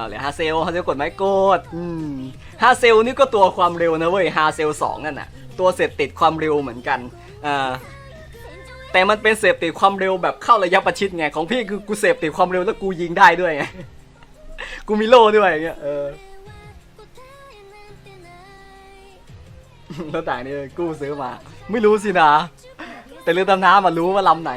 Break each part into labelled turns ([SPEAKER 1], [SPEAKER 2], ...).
[SPEAKER 1] เอาเลยฮาเซลฮาเซลกดไม้กดอืมฮาเซลนี่ก็ตัวความเร็วนะเว้ยฮาเซลสองนั่นน่ะ ตัวเสพติดความเร็วเหมือนกันอ่าแต่มันเป็นเสพติดความเร็วแบบเข้าระยะประชิดไงของพี่คือกูเสพติดความเร็วแล้วกูยิงได้ด้วยไงกูมีโล่ด้วยอย่างเงี้ยเออแล้วต่างนี่กู้ซื้อมา ไม่รู้สินะ แต่เรือดำน้ำมารู้ว่าลำไหน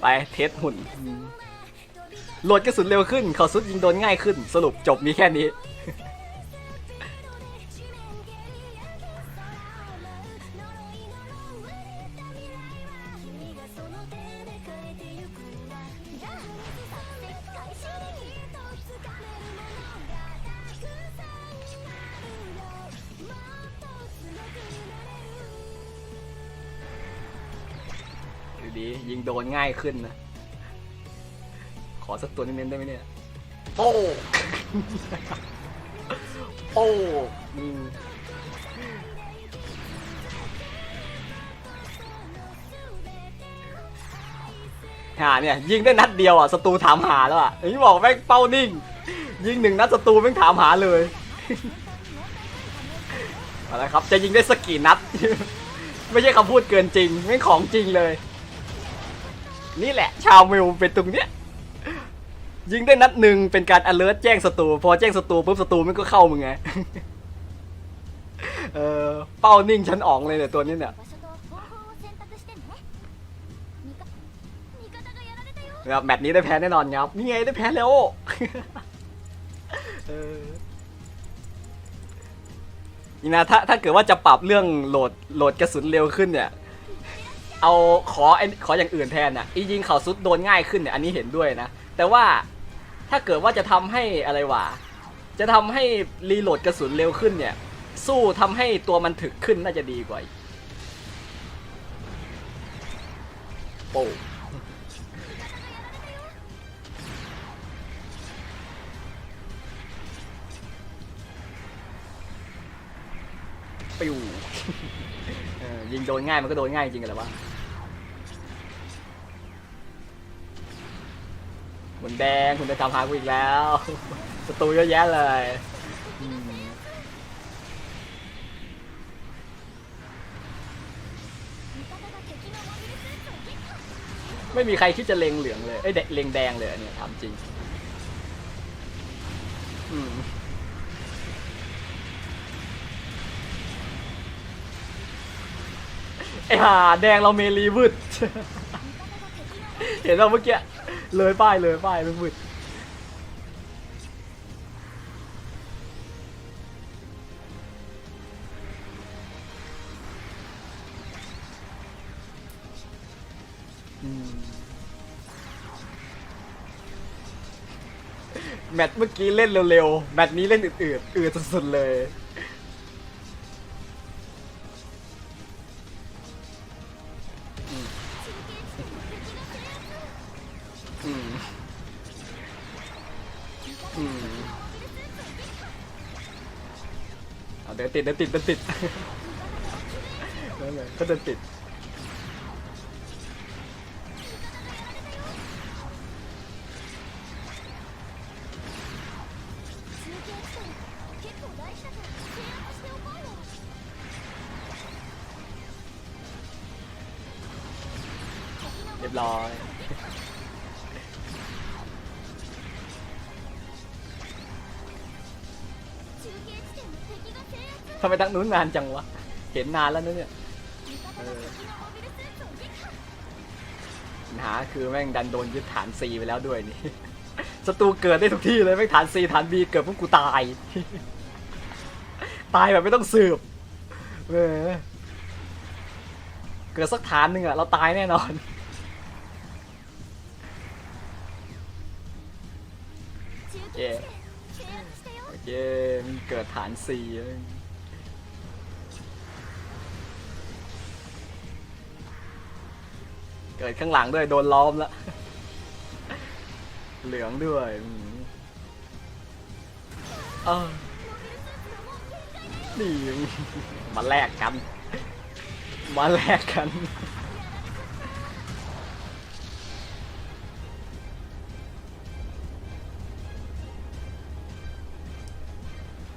[SPEAKER 1] ไปเทสหุ่น โหลดกระสุนเร็วขึ้นเขาสุดยิงโดนง่ายขึ้น สรุปจบมีแค่นี้ ดูดียิงโดนง่ายขึ้นนะ ขอสักตัวเน้นๆได้ไหมเนี่ยโป้งโป้งอืมหาเนี่ยยิงได้นัดเดียวอะศัตรูถามหาแล้วอะอย่างที่บอกแม่งเป้านิ่ง ยิงหนึ่งนัดศัตรูแม่งถามหาเลยเอาละครับจะยิงได้สักกี่นัด ไม่ใช่คำพูดเกินจริงไม่งของจริงเลย นี่แหละ ชาวมิวเป็นตรงเนี้ย ยิงได้นัดหนึ่งเป็นการ alert แจ้งศัตรูพอแจ้งศัตรูปุ๊บศัตรูมันก็เข้ามึงไง เออเป้านิ่งฉันอ่องเลยเนี่ยตัวนี้เนี่ยครับแมตช์นี้ได้แพ้แน่นอนครับนี่ไงได้แพ้แล้วนี่นะถ้าถ้าเกิดว่าจะปรับเรื่องโหลดโหลดกระสุนเร็วขึ้นเนี่ย เอาขอขออย่างอื่นแทนอะอียิงเข่าซุดโดนง่ายขึ้นเนี่ยอันนี้เห็นด้วยนะ แต่ว่า ถ้าเกิดว่าจะทำให้อะไรวะจะทำให้รีโหลดกระสุนเร็วขึ้นเนี่ย สู้ทำให้ตัวมันถึกขึ้นน่าจะดีกว่าโป้ปิวยิงโดนง่ายมันก็โดนง่ายจริงกันแหละวะ หมุนแดงคุณจะทำหากูอีกแล้วศัตรูเยอะแยะเลยไม่มีใครคิดจะเล็งเหลืองเลยเอ้ยเดเล็งแดงเลยเนี่ยถามจริงไอ้ห่าแดงเราเมลีวืดเห็นเราเมื่อกี้ เลยป้ายเลยป้ายมันวืดแมตช์เมื่อกี้เล่นเร็วๆ แมตช์นี้เล่นอืดๆอืดสุดๆเลย ติดเดินติดเดินติดนั่นแหละก็เดิ
[SPEAKER 2] นติด
[SPEAKER 1] เรียบร้อยำไมตั้งนู้นนานจังวะ เห็นนานแล้วนะเนี่ยปัญหาคือแม่งดันโดนยึดฐานซีไปแล้วด้วยนี่ศัตรูเกิดได้ทุกที่เลยแม่งฐานซีฐานบีเกิดพวกกูตาย ตายแบบไม่ต้องสืบเออเกิดสักฐานหนึ่งอะเราตายแน่นอน
[SPEAKER 2] เย้
[SPEAKER 1] โอเคมีเกิดฐานสี่ิดข้างหลังด้วยโดนล้อมละเหลืองด้วยนี่มาแลกกัน มาแลกกัน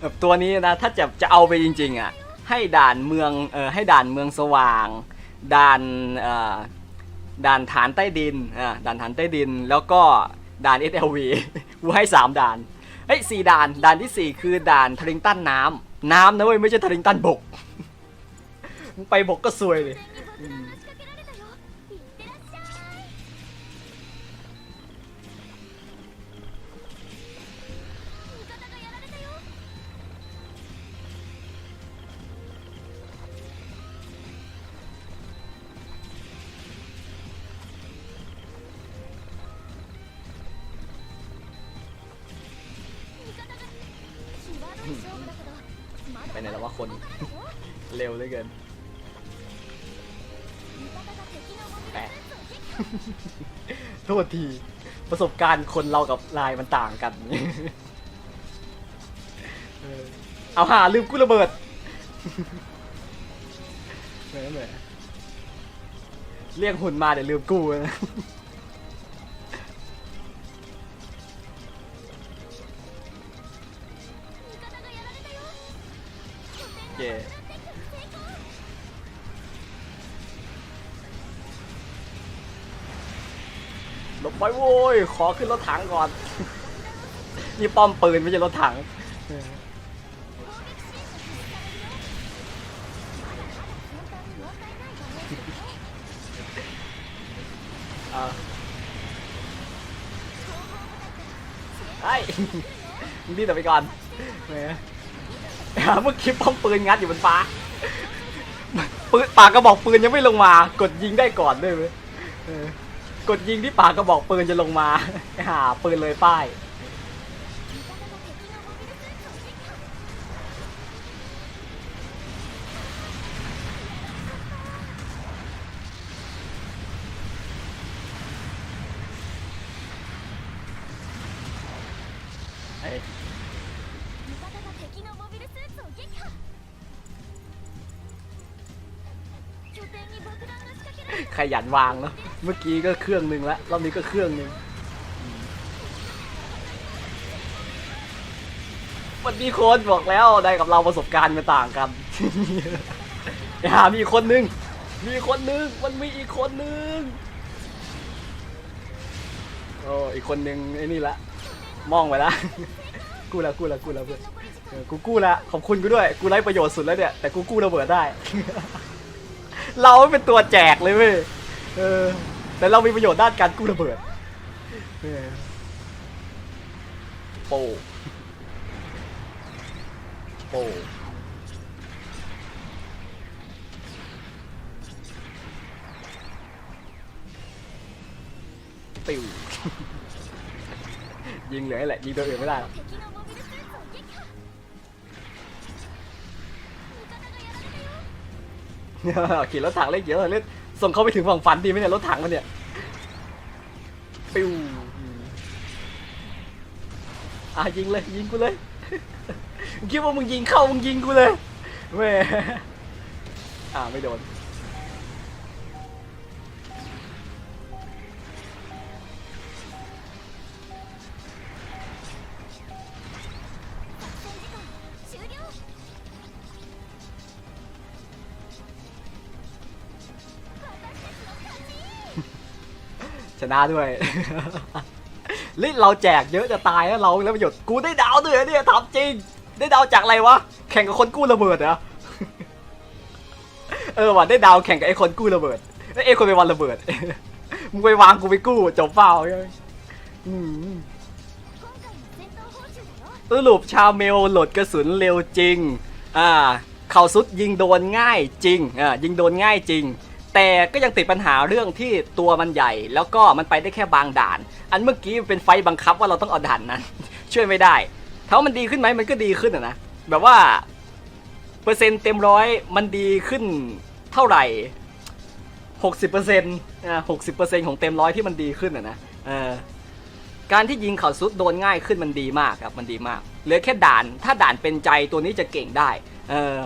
[SPEAKER 1] แบบตัวนี้นะถ้าจะจะเอาไปจริง ๆ อะ ให้ด่านเมืองเออให้ด่านเมืองสว่าง ด่านเออ ด่านฐานใต้ดินอ่าด่านฐานใต้ดิน แล้วก็ด่าน SLV กูให้สามด่านเฮ้ยสี่ด่าน ด่านที่สี่คือด่านทริงตันน้ำน้ำนะเว้ยไม่ใช่ทริงตันบกมึงไปบกก็ซวยเลยี่ยแล้วว่าคน เร็วเหลือเกิน
[SPEAKER 2] แปะ
[SPEAKER 1] โทษที ประสบการณ์คนเรากับลายมันต่างกัน เอาหาลืมกูระเบิดเรียกหุ่นมาเดี๋ยวลืมกูนะ เจหลบไปโว้ย ขอขึ้นรถถังก่อน นี่ป้อมปืนไม่ใช่รถถังเอ้ มึงดิ้นอไปก่อน เมื่อคลิปป้อมปืนงัดอยู่บนฟ้าปืนปากกระบอกปืนยังไม่ลงมา กดยิงได้ก่อนด้วยเว้ยกดยิงที่ปากกระบอกปืนจะลงมาหาปืนเลยป้ายไ敵
[SPEAKER 2] のモビルスーツを撃破拠点に爆弾が仕掛けられた
[SPEAKER 1] ขยันวางเนาะเมื่อกี้ก็เครื่องหนึ่งแล้วรอบนี้ก็เครื่องหนึ่งมันมีคนบอกแล้วได้กับเราประสบการณ์มันต่างกัน อย่ามีอีกคนนึง มีอีกคนนึง มันมีอีกคนนึง โอ้อีกคนนึงไอ้นี่ละ มองไปละ กูละกูละกูละเพื่อน
[SPEAKER 2] 残り時
[SPEAKER 1] เออกูกู้ละขอบคุณกูด้วย กูไร้ประโยชน์สุดแล้วเนี่ย แต่กูกู้ระเบิดได้ เราเป็นตัวแจกเลยเว้ยเออ แต่เรามีประโยชน์ด้านการกู้ระเบิดเออโปโปปิวยิงเหลือแหละยิงตัวอื่นไม่ได้หรอก ขี่รถถังเล็กเยอะเล่นส่งเขาไปถึงฝั่งฝันดีไหมเนี่ยรถถังมันเนี่ยปิวอะยิงเลยยิงกูเลยคิดว่ามึงยิงเข้ามึงยิงกูเลยแม่อ่าไม่โดน ชนะด้วยลิเราแจกเยอะจะตายแล้วเราแล้วประโยชน์กูได้ดาวด้วยเนี่ยทำจริง ได้ดาวจากอะไรวะ แข่งกับคนกู้ระเบิดเหรอเออว่ะได้ดาวแข่งกับไอ้คนกู้ระเบิดไอ้คนไปวันระเบิดมึงไปวางกูไปกู้จบเปล่า
[SPEAKER 2] เลย
[SPEAKER 1] สรุปชาวเมลหลดกระสุนเร็วจริง อ่า เข่าสุดยิงโดนง่ายจริง อ่ายิงโดนง่ายจริง แต่ก็ยังติดปัญหาเรื่องที่ตัวมันใหญ่ แล้วก็มันไปได้แค่บางด่าน อันเมื่อกี้เป็นไฟบังคับว่าเราต้องเอาด่านนั้น ช่วยไม่ได้ถ้ามันดีขึ้นไหมมันก็ดีขึ้นนะแบบว่าเปอร์เซ็นต์เต็มร้อยมันดีขึ้นเท่าไหร่หกสิบเปอร์เซ็นต์อ่หกสิบเปอร์เซ็นต์ของเต็มร้อยที่มันดีขึ้นนะเออการที่ยิงเข่าซุดโดนง่ายขึ้นมันดีมากครับมันดีมากเหลือแค่ด่าน ถ้าด่านเป็นใจตัวนี้จะเก่งได้ เออ